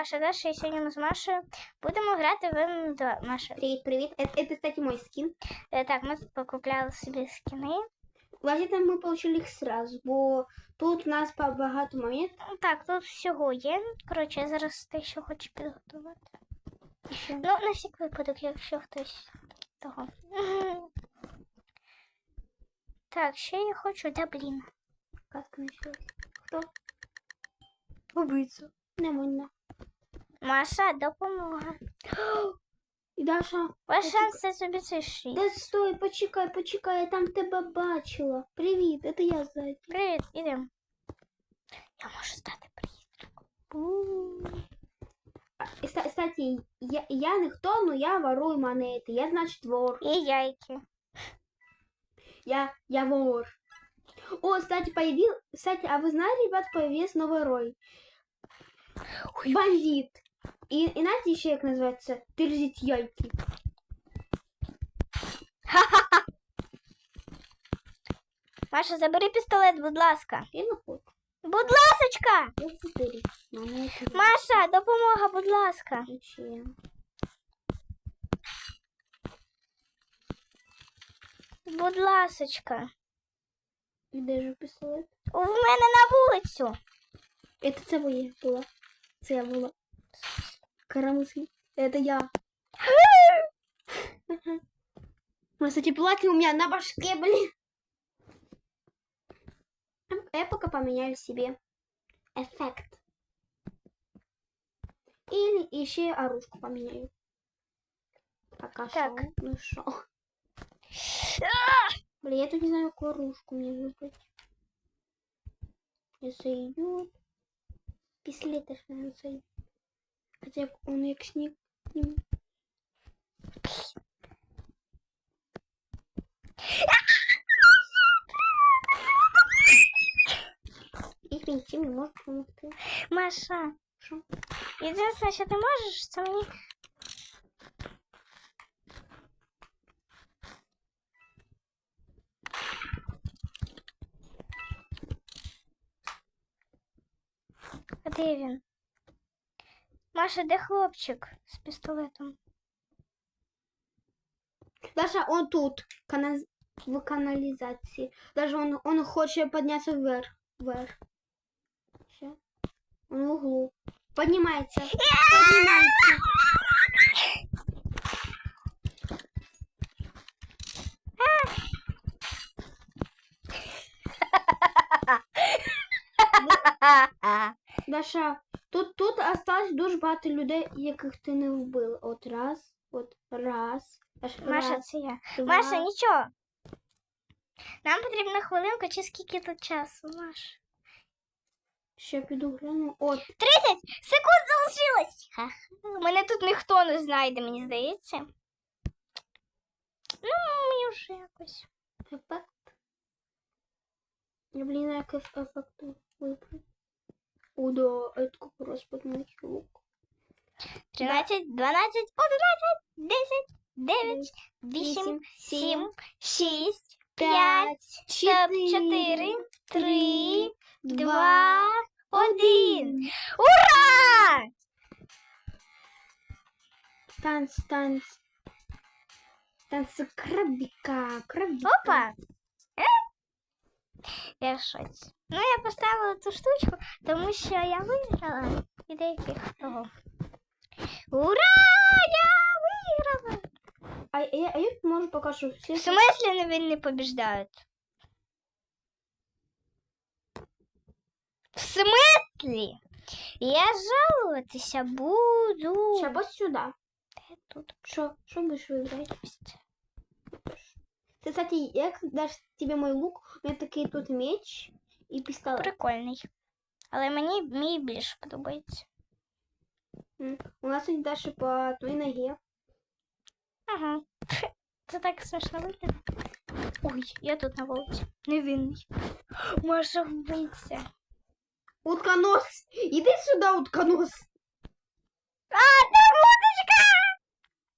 Паша Даша, і сьогодні ми з Машею будемо грати в М2. Маша. Привет, привет. Это, это, кстати, мой скин. Е, Так, ми тут покупляли собі скини. Вообще-то мы получили их сразу, бо тут у нас по багато моментів. Ну, Так, тут всього є. Коротше, я зараз те, що хочу підготувати. Ще. Ну, на всяк випадок, якщо хтось того. Так, ще я хочу, да блін. Казка началась. Хто? Убийця. Нормально. Маша, допомога. І Даша. Ваш Почекай. шанс це собі це шість. Да стой, почекай, почекай, я там тебе бачила. Привіт, это я ззаді. Привіт, ідемо. Я можу стати приїздом. А, і ста- Кстати, я, я ніхто, но я ворую монети. Я, значить, вор. І яйки. Я, я вор. О, кстати, появил... Кстати, а вы знали, ребят, появился новый рой? Бандит. И, и знаете еще как называется? Тырзить яйки. Маша, забери пістолет, будь ласка. Я не хочу. Будь ласочка! Я тырить. Монети. Маша, допомога, будь ласка. Зачем? Будь ласочка. І де ж пістолет? У мене на вулицю. Это це моє було. Це я була. Карамуски. Это я. Ну, кстати, плаки у меня на башке, блин. А Я пока поменяю себе эффект. Или еще оружку поменяю. Пока Так. шо. Ну шо. Блин, я тут не знаю, какую оружку мне выбрать. Если идет. Пистолет наверное, сойдет. Хотя он як сніг. ним- Їх нічим не може допомогти. Маша. Що? Єдине, що ти можеш, це мені. А де він? Маша, де хлопчик з пістолетом? Даже он тут, кана- в канализации. Даже он, он хочет подняться вверх. вверх. Он в углу. Поднимается. Поднимается. Даша, тут, тут осталось дуже багато людей, яких ти не вбила. От раз, от раз. Аж Маша, раз, це я. два. Маша, нічого. Нам потрібна хвилинка чи скільки тут часу, Маша? Ще піду гляну. От, 30 секунд залишилось. Ха-ха. Мене тут ніхто не знайде, мені здається. Ну, мені вже якось. ефект. Я, блін, як еф- ефект вибрати. Как раз поднимать лук. 13, 12, 11, 10, 9, 8, 7, 6, 5, 4, 3, 2, 1. Ура! Танц, танц. Танцы крабика, крабика. Опа! Я. Ну, я поставила цю штучку, тому що я виграла і деяких того. Ура! Я виграла! А, я, а я можу пока що всі... В смысле не він не побіждають? В смысле? Я жалуватися буду. Ща, ось сюди. Тут? Що? Що будеш вибрати? Ты, кстати, я дашь тебе мой лук, у меня такий тут меч і пістолет. Прикольний. Але мені мій більше подобається. У нас тут Даша по твоїй ноге. Ага. Це так смішно виглядає. Ой, я тут на вулиці. Невинний. Маша вбивця. Утконос! Іди сюди, утконос! А!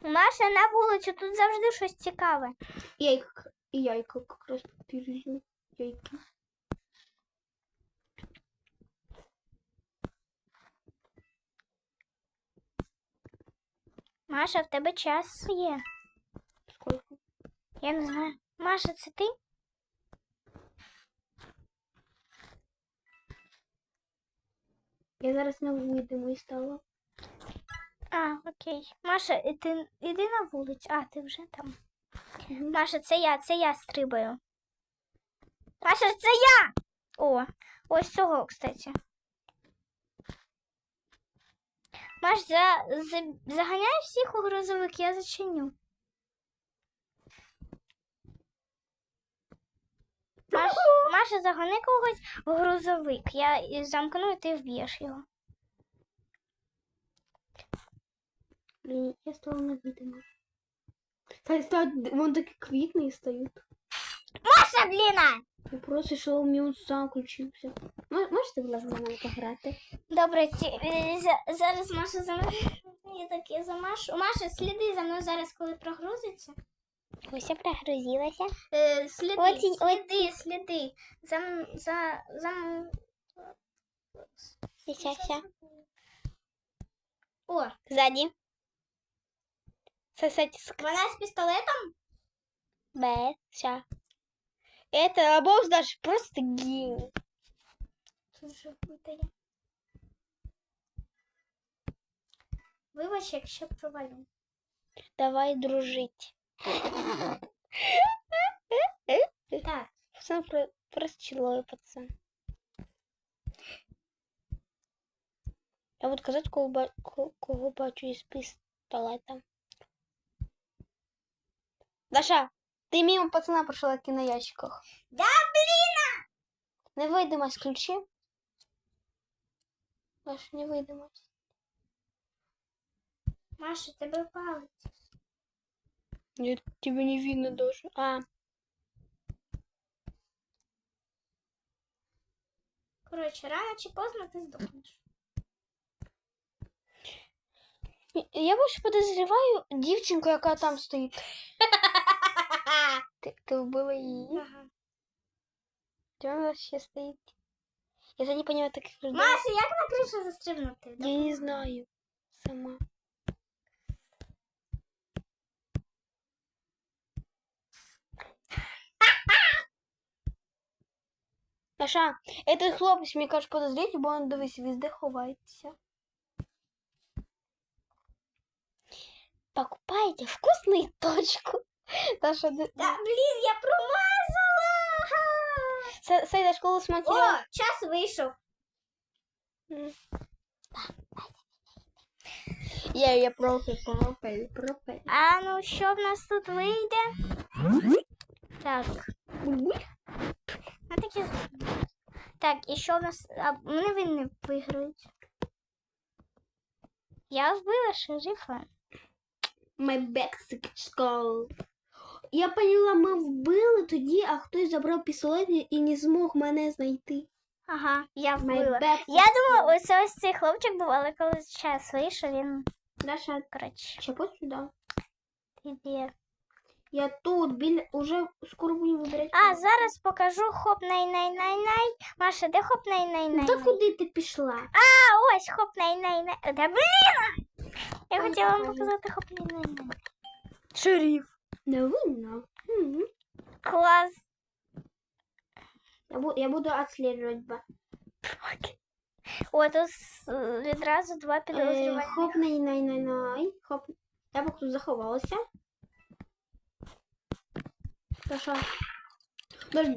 Маша на вулицю, тут завжди щось цікаве. Яйка. І яйка как раз перейду. Яйки. Маша, в тебе час є. Сколько? Я не знаю. Маша, це ти? Я зараз не видимо і стала. А, окей. Маша, і ти іди на вулицю. А, ти вже там. Маша, це я, це я стрибаю. Маша, це я! О, ось цього, кстати. Маш, за, за, заганяй всіх у грузовик, я зачиню. Маш, Маша, загони когось в грузовик. Я замкну, і ти вб'єш його. Блін, я стала невидима. Та стають, вон такі квітні стають. Маша, бліна! Я просто йшов міун сам включився. Можете, будь ласка, за мене пограти? Добре, ці, е, за- зараз Маша за мною. Я так я за Машу. Маша, сліди за мною зараз, коли прогрузиться. Ось я прогрузилася. Е, сліди, Ось і- сліди, сліди. За, м- за, за... м- Ща, ща. О, Сзади. Сосать с вона з пістолетом? Б. Ща. Это босс даже просто гений. Тут же видає. Вибач, якщо провалю. Давай дружить. Так, Пацан про- просто чиловый пацан. Я буду казати, кого, ба- ко- кого бачу із пістолетом. Даша, ти мимо пацана пройшла який на ящиках. Да, блін! Невидимость ключі. Даша, невидимость. Маша, тебе палить. Нет, тебя не видно даже. А, Коротше, рано чи поздно ти здохнеш. я більше подозріваю дівчинку, яка там стоїть. Ти, ти вбила її? Ага. Де вона ще стоїть? Я за не понимаю таких людей. Маша, як на кришу застрибнути? Я не знаю сама. Саша, этот хлопець, мені кажуть, подозріть, бо він дивись, везде ховається. Покупайте вкусную точку. Даша, ди- Та, блін, я промазала! Са- Сай до школы с О, час вийшов. Я, я профи, профи, профи. А ну що в нас тут вийде? Так. А такі... Так, і що в нас. А, вони ви не виграють. Я вбила шерифа. My backstick skull. Я поняла, ми вбили тоді, а хтось забрав пістолет і- не змог мене знайти. Ага, я вбила. Я думала, ось ось цей хлопчик був, але коли час вийшов, він. Даша, Коротше, чапот сюди. іде. Я тут, біля, уже скоро будемо вибирати. А, зараз покажу хоп най най най най Маша, де хоп най най най Та куди ти пішла? А, ось хоп най най най Да блін! Я хотіла вам показати хоп най най най Шериф. Не видно. М. Клас. Я, бу- я буду отслеживать. ба. О, тут відразу два Е, підозрювання. хоп, най, най, най, най. Хоп. Я поки тут заховалася. Даша. Подожди.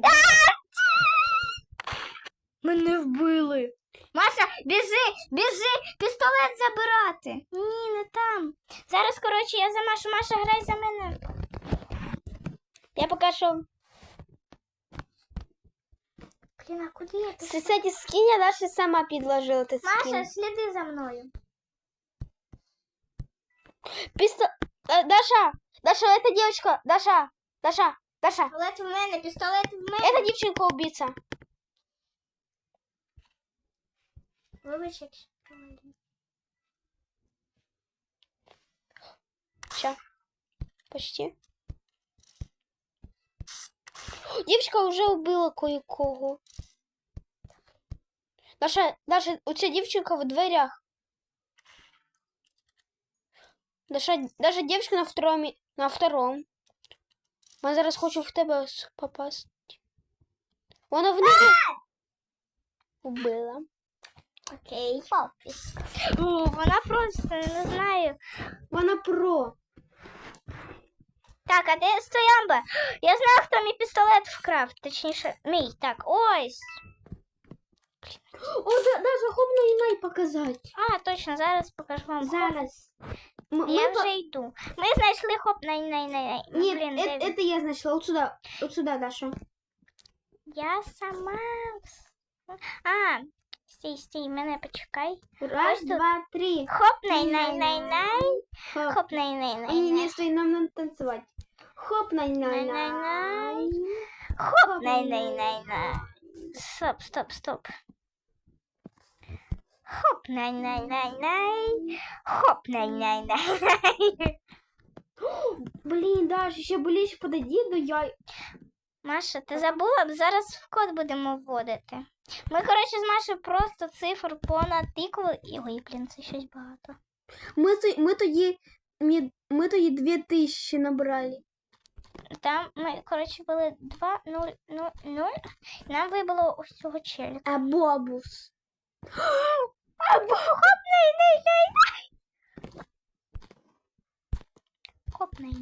Мене вбили. Маша, біжи, біжи, пістолет забирати. Ні, не там. Зараз, коротше, я за Машу. Маша, грай за мене. Я пока що Блін, а куди я? С- Кстати, скинь, я Даша сама предложила ты Маша, скинь. сліди за мною. Писто... Э, Даша, Даша, эта девочка, Даша, Даша, Даша, Пістолет в мене, пістолет в мене. эта девчонка убийца. Вибач, якщо провалю. Ща. Почти. Девочка уже убила кое-кого. Даша, Даша, у тебя девчонка в дверях. Даже, даже девочка на втором, на втором. Вона зараз хоче в тебе попасти. Вона в неї вбила. Окей. О, вона просто не знаю. Вона про. Так, а де стоямба? Я знаю, хто мій пістолет вкрав. Точніше, мій. Так, ось. О, да, даже хопно і най показати. А, точно, зараз покажу вам. Зараз. М- Я ми по- вже йду. Ми знайшли хоп най най най най. Ну, Ні, блін, е- де він? это я знайшла. От сюди. От сюди, Даша. Я сама. вс- А, стій, стій, мене почекай. Раз, два, три. Хоп най най най най. Хоп. Хоп най най най. Ні, ні, най. стой, нам надо танцевать. Хоп, най най най Най-най-най. Хоп най най най най. Стоп, стоп, стоп. Хоп най най най най. Хоп най най най най. Блін, Даша, ще ближче подойди до яй. Маша, ти забула? Зараз в код будемо вводити. Ми, коротше, з Машею просто цифр понатикали і. Ой, блін, це щось багато. Ми, то- ми тоді, ми, ми тоді дві тисячі набрали. Там ми, коротше, були 2, 0, 0, 0. Нам вибило ось цього челіка. А бобус. Або хоп най най най най. Хоп най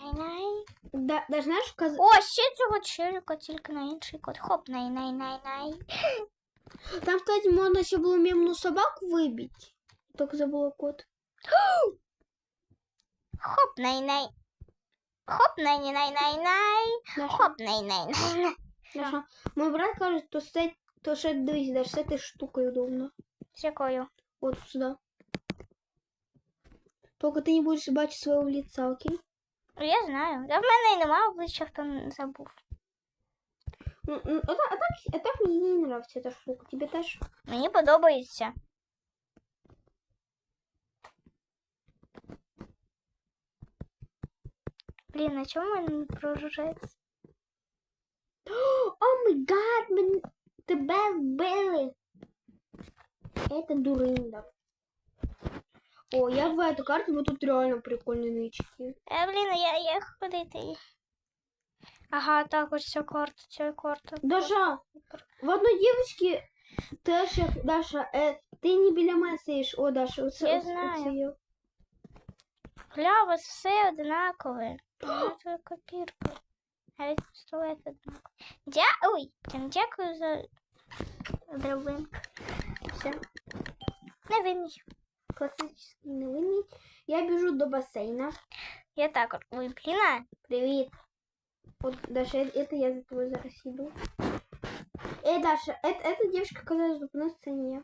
най най най. Да, да знаєш, каз... О, ще цього челіка, тільки на інший код. Хоп най най най най. там, кстати, можна ще було мемну собаку вибити. Тільки забула код. Хоп най най. Хоп най най най най най. Даша, Хоп най най най най. Даша, мой брат каже, то це, то ще дивись, даже з цією штукою удобно. З якою? Вот сюда. Только ты не будешь бачить своего лица, окей? Я знаю. Да в мене й нема обличчя, хто н- забув. Ну, ну, а, так, а, так, а так мне не нравится эта штука. Тебе тоже? Мені подобається. Блін, а чому мене не прогружається? О май гад, мен... тебе вбили. Это дурында. О, я в эту карту, вот тут реально прикольные нычки. Е, блін, я, я ходити. Ага, так ось ця карта, ця карта. Даша, в одной девочке теж, як- Даша, е, ти не біля мене сидиш. О, Даша, оце, Я оце- знаю. оце є. Гля, у вас все одинакове. Я твою копірку. Навіть пістолет однаковий. Дя... Ой, блін, дякую за драбинку. Все. Невинний. Класичний невинний. Я біжу до басейна. Я так от. Ой, блін, а. Привет. Вот, Даша, э- это я за тобой зараз иду. Эй, Даша, это, эта девушка оказалась в на сцене.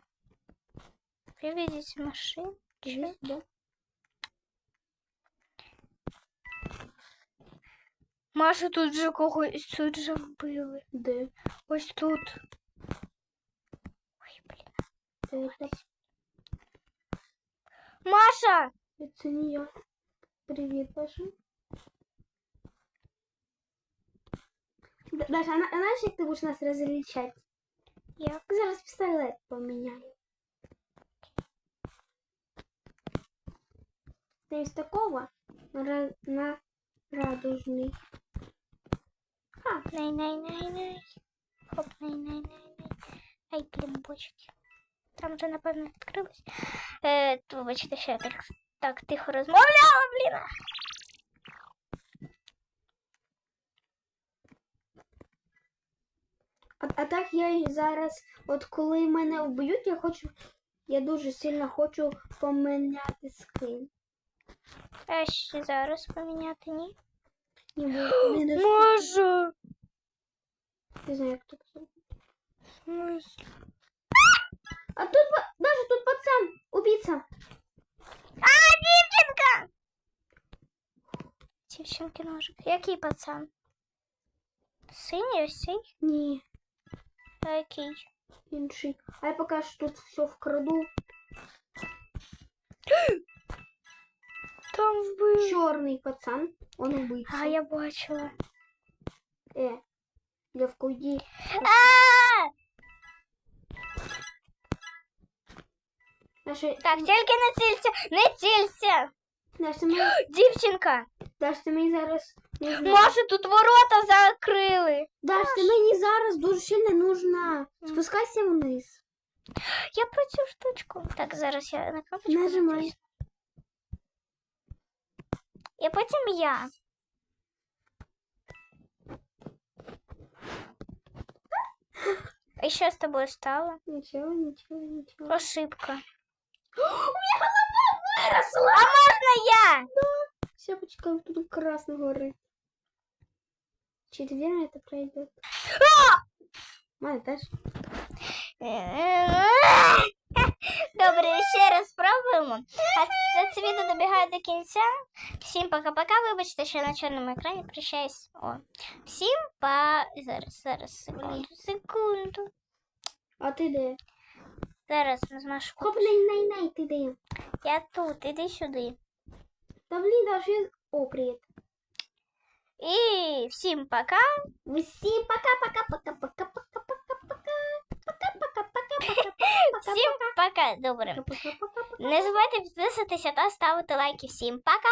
Приведите машину. Иди сюда. Маша тут же когось тут же вбили. Да. Ось тут. Ой, блін. Это, Маша! это не я. Привет, Даша. Д- Даша, она, знаешь, как ты будешь нас различать? Як? Зараз пистолет поменяю. Ты из такого на, на радужный. Най-най-най-най. Хоп, най-най-най-най. Ай, блін, бочки. Там вже, напевно, відкрилось. Е, вибачте, що я так, так тихо розмовляла, блін. А, а так я й зараз, от коли мене вб'ють, я хочу. Я дуже сильно хочу поміняти скин. А ще зараз поміняти, ні? Не буду. Не Можу. Не знаю, як так зробити. Можу. А тут па- даже тут пацан, убийца. А, дівчинка! Дівчинки ножик. Який пацан? Синій ось цей? Ні, А який? інший. А я поки що тут все вкраду. Там вбив. Чорний пацан, он убийца. А, я бачила. Е, Левка, уйди. А! Наша... Так, тільки не цілься, не цілься. Даш, ти мені, Дівчинка, Даш, ти мені зараз нужна. може тут ворота закрили. Даш, ти мені зараз дуже сильно нужна. Спускайся вниз. Я про цю штучку. Так, зараз я на кнопочку. Нажимай. натисну. І потім я. І що з тобою стало? Нічого, нічого, нічого. Ошибка. Виросла! А можна я? Щепочка тут красно горит. Четверо это пройдет. Мать, Даш. Добре, ще раз спробуємо. А це, це відео добігає до кінця. Всім пока-пока. Вибачте, що я на чорному екрані прощаюсь. О. Всім па. Зараз, зараз, секунду, секунду. А ти де? Зараз нажмаш. Хоп, най, най, най, ти де? Я тут, іди сюди. Та блін, Даш, я... О, привіт. І всім пока. Всім пока-пока-пока-пока-пока-пока-пока. Пока-пока-пока-пока-пока. Всім пока. Добре. Пока-пока-пока. Не забувайте підписуватися та ставити лайки. Всім пока!